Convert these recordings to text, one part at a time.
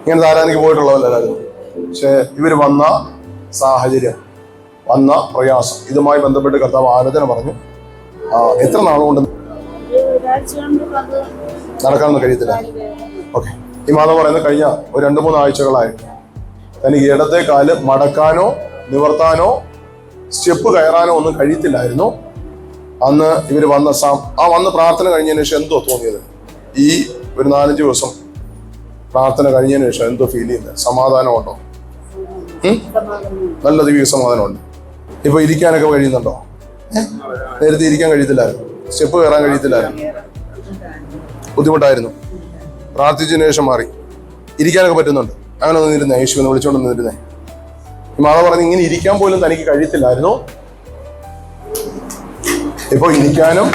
ഇങ്ങനെ ധാരാനിക്ക് പോയിട്ടുള്ളവല്ലായിരുന്നു പക്ഷേ ഇവർ വന്ന സാഹചര്യം വന്ന പ്രയാസം ഇതുമായി ബന്ധപ്പെട്ട് കർത്താവ് ആലോചന പറഞ്ഞു. എത്ര നാളുകൊണ്ട് നടക്കാനൊന്നും കഴിയത്തില്ല. ഓക്കെ. ഈ മാധവ് പറയുന്നത് കഴിഞ്ഞ ഒരു രണ്ട് മൂന്ന് ആഴ്ചകളായി. തനിക്ക് ഇടത്തെ കാൽ മടക്കാനോ നിവർത്താനോ സ്റ്റെപ്പ് കയറാനോ ഒന്നും കഴിയത്തില്ലായിരുന്നു. അന്ന് ഇവർ വന്ന ആ വന്ന് പ്രാർത്ഥന കഴിഞ്ഞതിന് ശേഷം എന്തോ തോന്നിയത്? ഈ ഒരു നാലഞ്ച് ദിവസം പ്രാർത്ഥന കഴിഞ്ഞതിന് ശേഷം എന്തോ ഫീൽ ചെയ്യുന്നത്? സമാധാനമുണ്ടോ? നല്ല ദിവ്യ സമാധാനമുണ്ട്. ഇപ്പൊ ഇരിക്കാനൊക്കെ കഴിയുന്നുണ്ടോ? നേരത്തെ ഇരിക്കാൻ കഴിയത്തില്ലായിരുന്നു. സ്റ്റെപ്പ് കയറാൻ കഴിയത്തില്ലായിരുന്നു. ബുദ്ധിമുട്ടായിരുന്നു. പ്രാർത്ഥിച്ചതിന് ശേഷം മാറി. ഇരിക്കാനൊക്കെ പറ്റുന്നുണ്ട്. അങ്ങനെ ഒന്നിരുന്നേ യേശു എന്ന് വിളിച്ചോണ്ട് നിന്നിരുന്നേ. ഈ മാത പറഞ്ഞ് ഇങ്ങനെ ഇരിക്കാൻ പോലും തനിക്ക് കഴിയത്തില്ലായിരുന്നു. ഇപ്പൊ ഇരിക്കാനും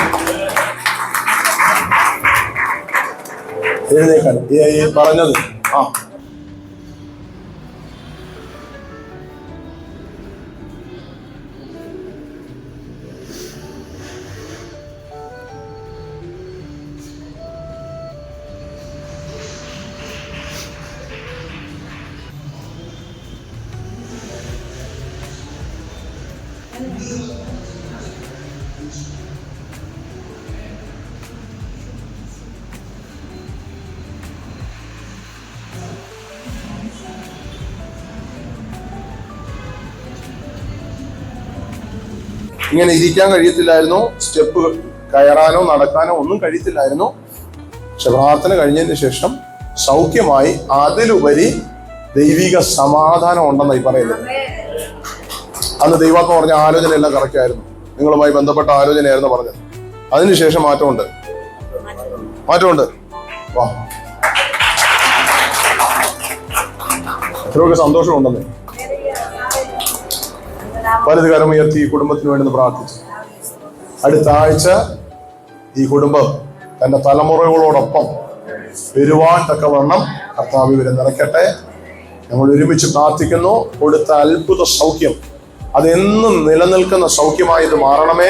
എഴുന്നേക്കാൻ ഈ ഈ പറഞ്ഞത് ആ ഇങ്ങനെ ഇരിക്കാൻ കഴിയത്തില്ലായിരുന്നു. സ്റ്റെപ്പ് കയറാനോ നടക്കാനോ ഒന്നും കഴിയത്തില്ലായിരുന്നു. പക്ഷെ പ്രാർത്ഥന കഴിഞ്ഞതിന് ശേഷം സൗഖ്യമായി അതിലുപരി ദൈവിക സമാധാനം ഉണ്ടെന്നായി പറയുന്നത്. അന്ന് ദൈവാത്മ പറഞ്ഞ ആലോചന എല്ലാം കറക്റ്റ് ആയിരുന്നു. നിങ്ങളുമായി ബന്ധപ്പെട്ട ആലോചനയായിരുന്നു പറഞ്ഞത്. അതിനുശേഷം മാറ്റമുണ്ട്. മാറ്റമുണ്ട്. വാ. എത്രയൊക്കെ സന്തോഷമുണ്ടെന്നേ. വലത് കരം ഉയർത്തി ഈ കുടുംബത്തിന് വേണ്ടി പ്രാർത്ഥിച്ചു. അടുത്ത ആഴ്ച ഈ കുടുംബം തന്റെ തലമുറകളോടൊപ്പം വരുവാൻ തക്കവണ്ണം കർത്താവ് ഇവരെ നിറയ്ക്കട്ടെ. ഞങ്ങൾ ഒരുമിച്ച് പ്രാർത്ഥിക്കുന്നു. കൊടുത്ത അത്ഭുത സൗഖ്യം. അതെന്നും നിലനിൽക്കുന്ന സൗഖ്യമായി ഇത് മാറണമേ.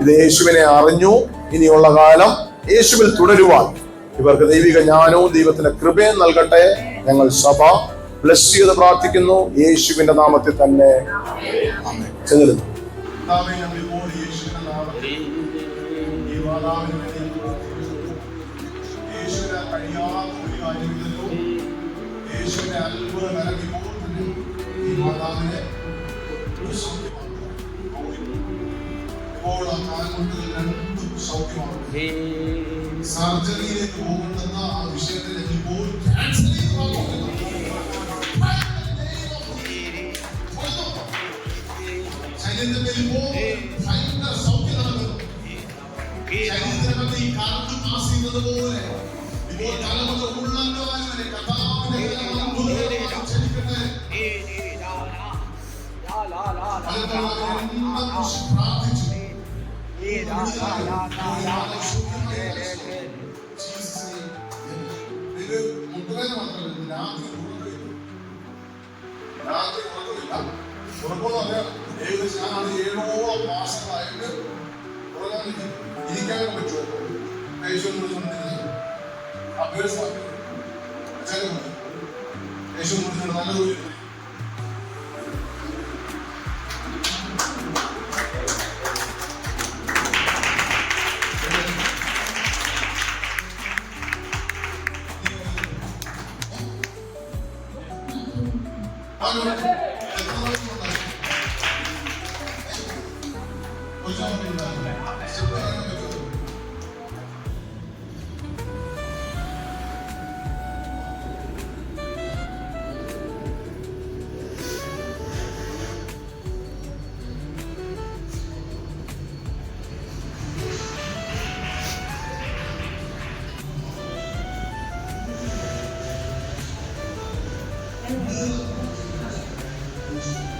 ഇത് യേശുവിനെ അറിഞ്ഞു. ഇനിയുള്ള കാലം യേശുവിൽ തുടരുവാൻ. ഇവർക്ക് ദൈവിക ജ്ഞാനവും ദൈവത്തിന്റെ കൃപയും നൽകട്ടെ. ഞങ്ങൾ സഭ ബ്ലസ് ചെയ്ത് പ്രാർത്ഥിക്കുന്നു. യേശുവിന്റെ നാമത്തിൽ തന്നെ. ചെന്നിരുന്നു സൗഖ്യമാണ്. സർജറിയിലേക്ക് പോകുന്ന ആ വിഷയത്തിലേക്ക് ഇപ്പോൾ ശരീരത്തിന്റെ മേൽ ഇപ്പോൾ ഭയങ്കര സൗഖ്യം നടക്കുന്നു ഈ കാറ്റ് പാസ് ചെയ്യുന്നത് പോലെ ഇപ്പോൾ തലമുറ ഉള്ളങ്കാൽ വരെ കഥാവിന്റെ പലപ്പോഴും പ്രാർത്ഥിച്ചു മുട്ടുവേദന മാത്രമല്ല രാത്രി ഉറക്കമില്ല രാത്രി ഉറക്കമില്ല ഉറക്കമെന്ന് ഏകദേശം ഞാനാണ് ഏഴോളം മാസങ്ങളായിട്ട് ഉറങ്ങാൻ ഇരി- ഇരിക്കാനേ പറ്റുമോ യേശു എന്ന് വിളിച്ചുകൊണ്ടിരുന്നത് ആ പേര് സ്ഥാപിക്കും അച്ഛനെ പറഞ്ഞു യേശു എന്ന് വിളിച്ചുകൊണ്ട് നല്ല കൊച്ചുമക്കളുണ്ടായി. സ്റ്റെപ്പ് കയറാൻ പറ്റുമോ? ആ